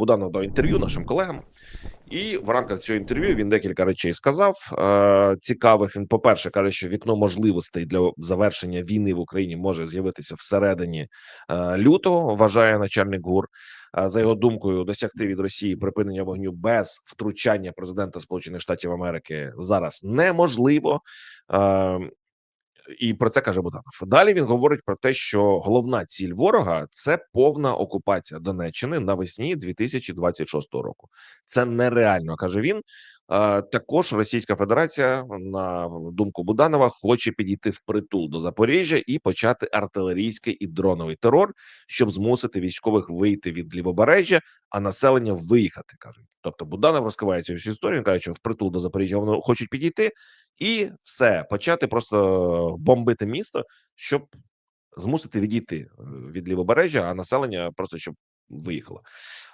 Буданов дав інтерв'ю нашим колегам, і в рамках цього інтерв'ю він декілька речей сказав. Е, цікавих він, по-перше, каже, що вікно можливостей для завершення війни в Україні може з'явитися всередині е, лютого. Вважає начальник ГУР. Е, за його думкою, досягти від Росії припинення вогню без втручання президента Сполучених Штатів Америки зараз неможливо. І про це каже Буданов. Далі він говорить про те, що головна ціль ворога це повна окупація Донеччини навесні 2026 року. Це нереально каже він. Також Російська Федерація, на думку Буданова, хоче підійти в притул до Запоріжжя і почати артилерійський і дроновий терор, щоб змусити військових вийти від лівобережжя, а населення виїхати. кажуть. Тобто Буданов розкриває цю всю історію. Каже, що в притул до Запоріжжя вони хочуть підійти, і все почати просто бомбити місто, щоб змусити відійти е, від лівобережжя, а населення просто щоб виїхало.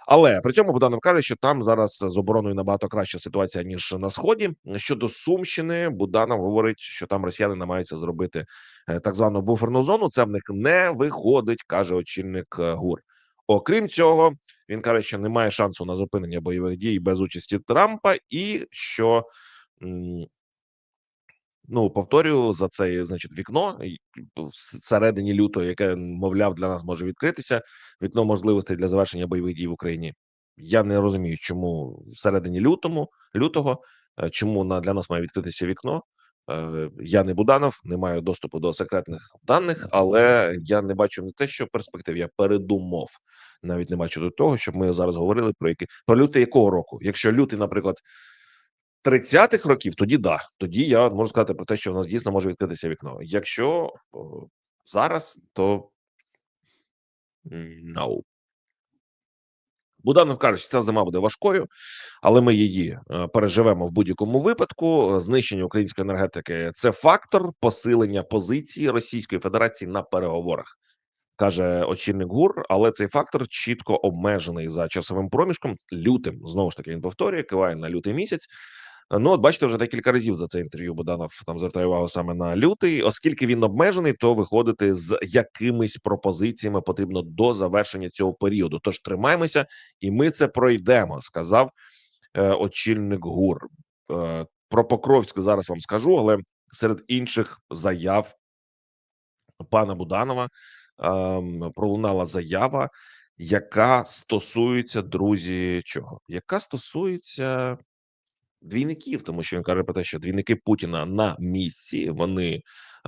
Але при цьому Буданов каже, що там зараз з обороною набагато краща ситуація ніж на сході. Щодо Сумщини, Буданов говорить, що там росіяни намагаються зробити е, так звану буферну зону. Це в них не виходить, каже очільник е, ГУР. Окрім цього, він каже, що немає шансу на зупинення бойових дій без участі Трампа, і що Ну, повторюю за це, значить, вікно всередині лютого, яке мовляв для нас може відкритися. Вікно можливостей для завершення бойових дій в Україні. Я не розумію, чому всередині лютому лютого, е, чому на для нас має відкритися вікно. Е, Я не Буданов, не маю доступу до секретних даних, але я не бачу не те, що перспектив, я передумов. Навіть не бачу до того, щоб ми зараз говорили про які про лютий якого року. Якщо лютий, наприклад. 30-х років, тоді да, тоді я можу сказати про те, що в нас дійсно може відкритися вікно. Якщо о, зараз, то no. Буданов каже, що ця зима буде важкою, але ми її е, переживемо в будь-якому випадку. Знищення української енергетики це фактор посилення позиції Російської Федерації на переговорах, каже очільник ГУР. Але цей фактор чітко обмежений за часовим проміжком. Лютим знову ж таки він повторює, киває на лютий місяць. Ну, от бачите, вже декілька разів за це інтерв'ю Буданов там звертає увагу саме на лютий, оскільки він обмежений, то виходити з якимись пропозиціями потрібно до завершення цього періоду. Тож тримаємося, і ми це пройдемо, сказав е, очільник ГУР. Е, про Покровськ зараз вам скажу, але серед інших заяв пана Буданова е, пролунала заява, яка стосується друзі, чого? Яка стосується двійників, тому що він каже про те, що двійники Путіна на місці вони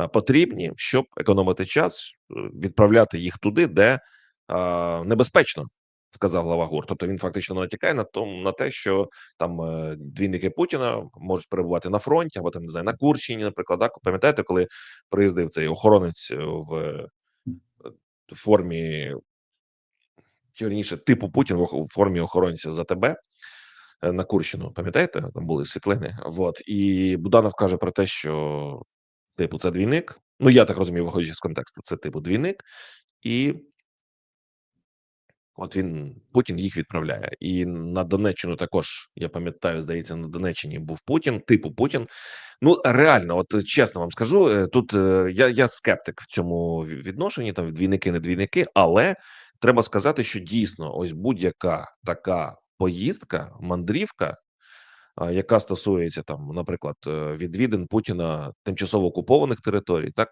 потрібні, щоб економити час, е, відправляти їх туди, де а, небезпечно. Сказав глава ГУР. Тобто він фактично натякає на тому на те, що там е, двійники Путіна можуть перебувати на фронті або там не знаю на Курщині, наприклад. Так? Пам'ятаєте, коли приїздив цей охоронець в е, формі чи раніше типу Путін в формі охоронця за тебе Е, на Курщину. Пам'ятаєте, там були світлини? Вот і Буданов каже про те, що типу це двійник. Ну я так розумію, виходячи з контексту, це типу двійник, і от він Путін їх відправляє. І на Донеччину також я пам'ятаю, здається, на Донеччині був Путін, типу Путін. Ну реально, от чесно вам скажу, е, тут е, я я скептик в цьому відношенні. Там двійники, не двійники, але треба сказати, що дійсно ось будь-яка така поїздка, мандрівка, яка стосується там, наприклад, е, відвідин Путіна тимчасово окупованих територій, так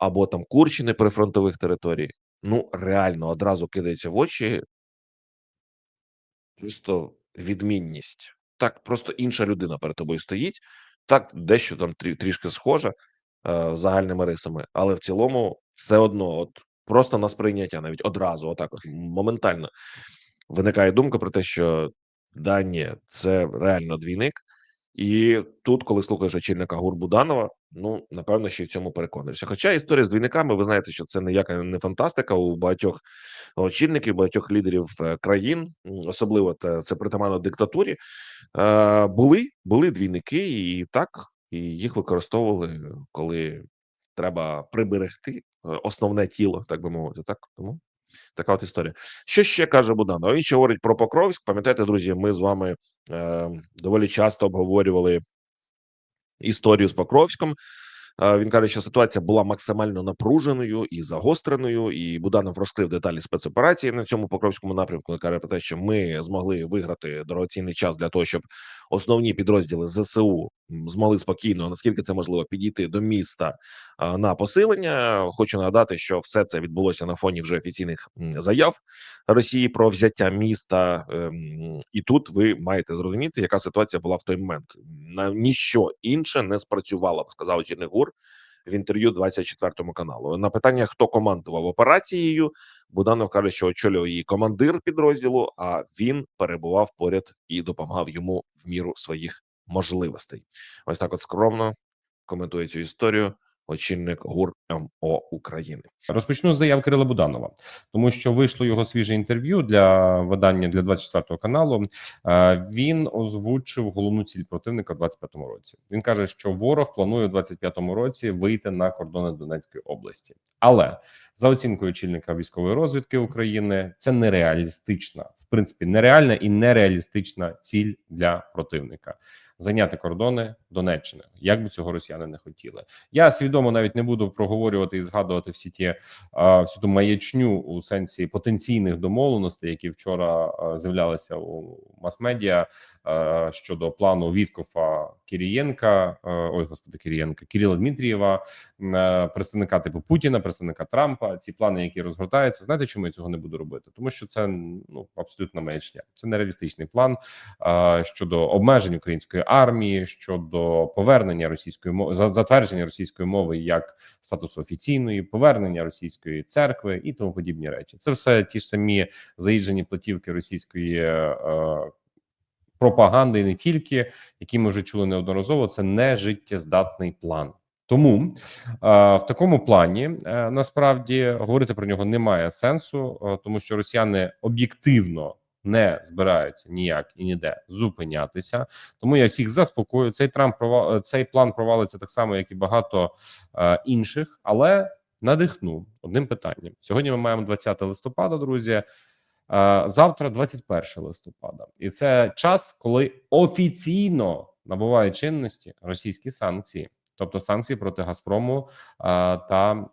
або там Курщини прифронтових територій, ну реально одразу кидається в очі. Просто відмінність. Так, просто інша людина перед тобою стоїть, так, дещо там трішки схожа е, загальними рисами, але в цілому все одно, от просто на сприйняття, навіть одразу, отак, от моментально виникає думка про те, що да, ні, це реально двійник. І тут, коли слухаєш очільника Гурбуданова, ну напевно, ще й в цьому переконуєшся. Хоча історія з двійниками, ви знаєте, що це ніяка не фантастика у багатьох очільників, багатьох лідерів е, країн, особливо це притаманно диктатурі. Е, були були двійники, і так і їх використовували, коли треба приберегти е, основне тіло, так би мовити. Так тому Така от історія. Що ще каже Буданов? Він ще говорить про Покровськ. Пам'ятаєте, друзі, ми з вами е, доволі часто обговорювали історію з Покровськом. Е, Він каже, що ситуація була максимально напруженою і загостреною. І Буданов розкрив деталі спецоперації на цьому покровському напрямку. і Каже про те, що ми змогли виграти дорогоцінний час для того, щоб основні підрозділи ЗСУ змогли спокійно, наскільки це можливо, підійти до міста на посилення. Хочу нагадати, що все це відбулося на фоні вже офіційних заяв Росії про взяття міста. Ем, І тут ви маєте зрозуміти, яка ситуація була в той момент. На ніщо інше не спрацювало, сказав Чернигур в інтерв'ю 24 каналу. На питання, хто командував операцією, Буданов каже, що очолював її командир підрозділу, а він перебував поряд і допомагав йому в міру своїх можливостей. Ось так, от скромно коментує цю історію очільник ГУР МО України. Розпочну з заяв Кирила Буданова, тому що вийшло його свіже інтерв'ю для видання для 24 каналу. Е, Він озвучив головну ціль противника в 25-му році. Він каже, що ворог планує в 25-му році вийти на кордони Донецької області, але за оцінкою очільника військової розвідки України, це нереалістична, в принципі, нереальна і нереалістична ціль для противника. Зайняти кордони Донеччини, як би цього росіяни не хотіли. Я свідомо навіть не буду проговорювати і згадувати всі ті всю ту маячню у сенсі потенційних домовленостей, які вчора з'являлися у мас-медіа щодо плану Віткофа Кирієнка, ой, господи, Кирієнка, Кирила Дмитрієва, представника типу Путіна, представника Трампа. Ці плани, які розгортаються, знаєте, чому я цього не буду робити? Тому що це ну абсолютно маячня. Це нереалістичний план щодо обмежень української армії, щодо повернення російської мови затвердження російської мови як статусу офіційної, повернення російської церкви і тому подібні речі. Це все ті ж самі заїжджені платівки російської е, пропаганди, і не тільки, які ми вже чули неодноразово. Це не життєздатний план. Тому е, в такому плані е, насправді говорити про нього немає сенсу, е, тому що росіяни об'єктивно не збираються ніяк і ніде зупинятися. Тому я всіх заспокою. Цей Трамп провал цей план провалиться так само, як і багато е, інших, але надихну одним питанням. Сьогодні ми маємо 20 листопада, друзі. Е, завтра 21 листопада, і це час, коли офіційно набувають чинності російські санкції, тобто санкції проти Газпрому е, та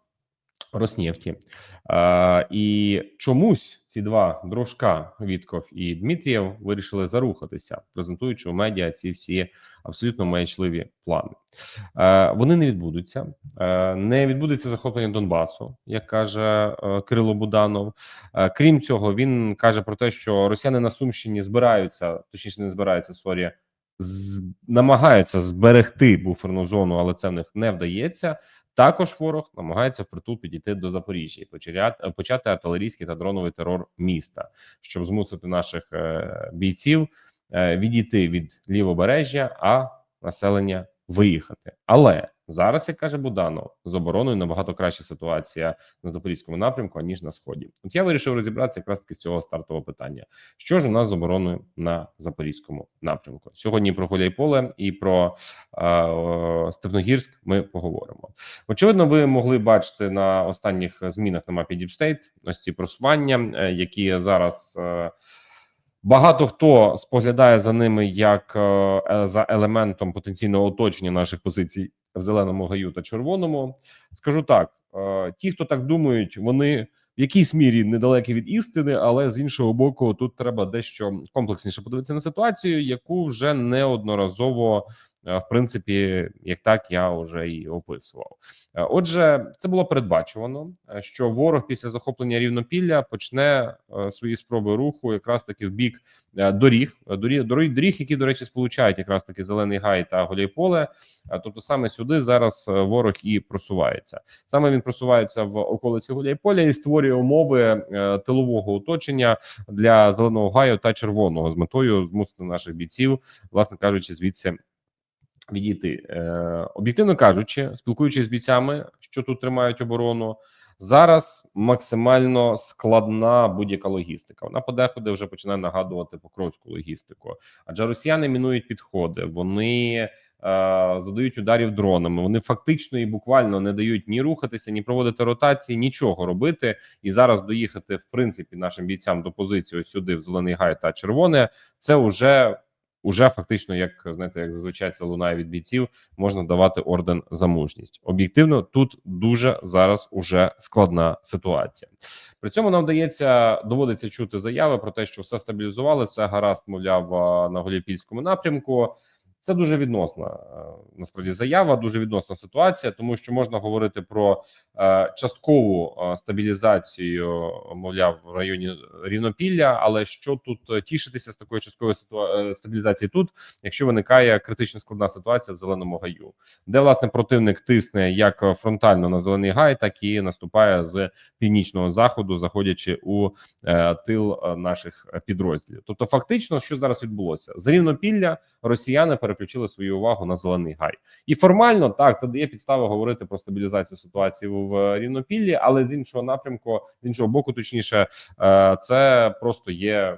Роснефті. Е, і чомусь ці два дружка Вітков і Дмитрієв вирішили зарухатися, презентуючи у медіа ці всі абсолютно маячливі плани. Е, вони не відбудуться, е, не відбудеться захоплення Донбасу, як каже е, Кирило Буданов. Е, крім цього, він каже про те, що росіяни на Сумщині збираються, точніше, не збираються сорі, намагаються зберегти буферну зону, але це в них не вдається. Також ворог намагається впритул підійти до Запоріжжя і почати, почати артилерійський та дроновий терор міста, щоб змусити наших е, бійців е, відійти від лівобережжя, а населення виїхати. Але зараз, як каже Буданов, з обороною набагато краща ситуація на запорізькому напрямку аніж на сході. От я вирішив розібратися якраз таки з цього стартового питання. Що ж у нас з обороною на запорізькому напрямку? Сьогодні про Гуляйполе і про е, Степногірськ ми поговоримо. Очевидно, ви могли бачити на останніх змінах на мапі State ось ці просування, е, які зараз. е, Багато хто споглядає за ними як е, за елементом потенційного оточення наших позицій в зеленому гаю та червоному. Скажу так: е, ті, хто так думають, вони в якійсь мірі недалекі від істини, але з іншого боку, тут треба дещо комплексніше подивитися на ситуацію, яку вже неодноразово. Е, В принципі, як так я вже і описував. Е, Отже, це було передбачувано, е, що ворог після захоплення рівнопілля почне свої спроби руху якраз таки в бік доріг, доріг, доріг, які, до речі, сполучають якраз таки зелений гай та Гуляйполе. Е, Тобто, саме сюди зараз ворог і просувається. Саме він просувається в околиці Гуляйполя і створює умови тилового оточення для зеленого гаю та червоного з метою змусити наших бійців, власне кажучи, звідси відійти. Е, об'єктивно кажучи, спілкуючись з бійцями, що тут тримають оборону. Зараз максимально складна будь-яка логістика. Вона подекуди вже починає нагадувати покровську логістику, адже росіяни мінують підходи, вони е, задають ударів дронами. Вони фактично і буквально не дають ні рухатися, ні проводити ротації, нічого робити. І зараз доїхати в принципі нашим бійцям до позиції ось сюди в зелений гай та червоне. Це вже уже фактично, як знаєте, як зазвичай це лунає від бійців, можна давати орден за мужність. Об'єктивно, тут дуже зараз уже складна ситуація. При цьому нам вдається доводиться чути заяви про те, що все стабілізували, все гаразд, мовляв, на Голіпільському напрямку. Це дуже відносна е, насправді заява, дуже відносна ситуація, тому що можна говорити про е, часткову е, стабілізацію, мовляв, в районі Рівнопілля. Але що тут тішитися з такої часткової стабілізації тут, якщо виникає критично складна ситуація в зеленому гаю, де власне противник тисне як фронтально на зелений гай, так і наступає з північного заходу, заходячи у тил наших підрозділів. Тобто, фактично, що зараз відбулося з Рівнопілля, росіяни переключили свою увагу на зелений гай, і формально так це дає підстави говорити про стабілізацію ситуації в Рівнопіллі, але з іншого напрямку, з іншого боку, точніше, е, це просто є.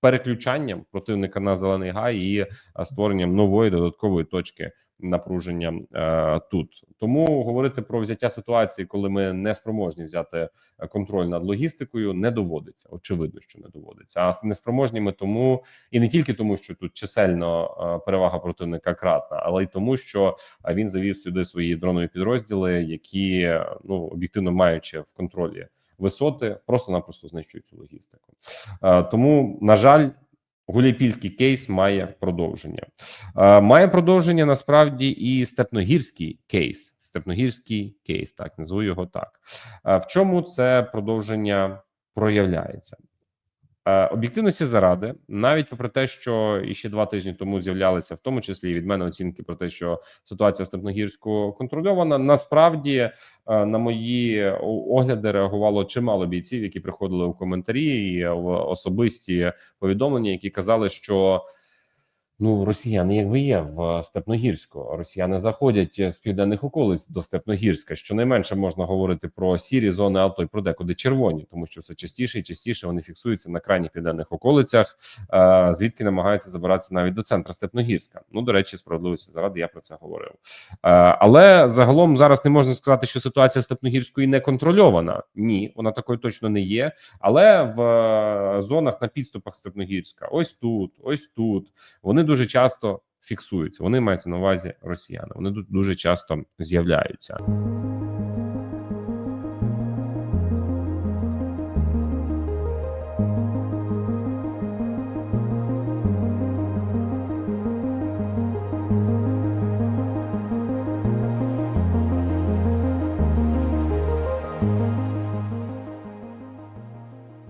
Переключанням противника на зелений гай і е, створенням нової додаткової точки напруження е, тут. Тому говорити про взяття ситуації, коли ми не спроможні взяти е, контроль над логістикою, не доводиться. Очевидно, що не доводиться. А неспроможні ми тому і не тільки тому, що тут чисельно е, перевага противника кратна, але й тому, що е, він завів сюди свої дронові підрозділи, які ну об'єктивно маючи в контролі висоти, просто-напросто знищують цю логістику. Е, Тому, на жаль. Гуляйпільський кейс має продовження. Е, Має продовження насправді і степногірський кейс. Степногірський кейс, так назву його так. Е, В чому це продовження проявляється? Е, Об'єктивності заради, навіть попри те, що ще два тижні тому з'являлися, в тому числі і від мене оцінки про те, що ситуація в Степногірську контрольована. Насправді е, на мої огляди реагувало чимало бійців, які приходили у коментарі і в особисті повідомлення, які казали, що ну росіяни якби є в Степногірську. Росіяни заходять з південних околиць до Степногірська. Щонайменше можна говорити про сірі зони, а то й про декуди червоні, тому що все частіше і частіше вони фіксуються на крайніх південних околицях, е, звідки намагаються забиратися навіть до центра Степногірська. Ну до речі, справедливості заради я про це говорив. Е, але загалом зараз не можна сказати, що ситуація Степногірської не контрольована. Ні, вона такою точно не є. Але в е, зонах на підступах Степногірська, ось тут, ось тут, вони дуже часто фіксуються. Вони маються на увазі росіяни. Вони тут дуже часто з'являються.